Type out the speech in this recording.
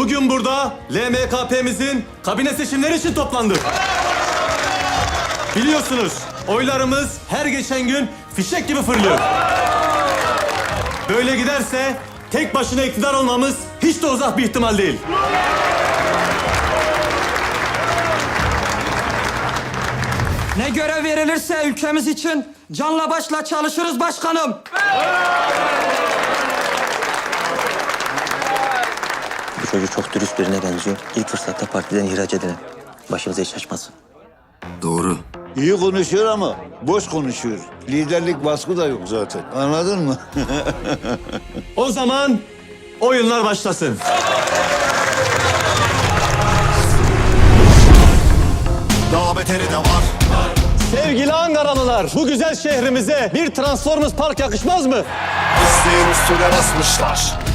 Bugün burada LMKP'mizin kabine seçimleri için toplandık. Biliyorsunuz oylarımız her geçen gün fişek gibi fırlıyor. Böyle giderse tek başına iktidar olmamız hiç de uzak bir ihtimal değil. Ne görev verilirse ülkemiz için canla başla çalışırız başkanım. Çocuk çok dürüst birine benziyor. İlk fırsatta partiden ihraç edilen. Başımıza hiç açmasın. Doğru. İyi konuşuyor ama boş konuşuyor. Liderlik baskı da yok zaten. Anladın mı? O zaman oyunlar başlasın. Daha beteri de var. Sevgili Ankaralılar, bu güzel şehrimize bir Transformers Park yakışmaz mı? İsteğin üstüne basmışlar.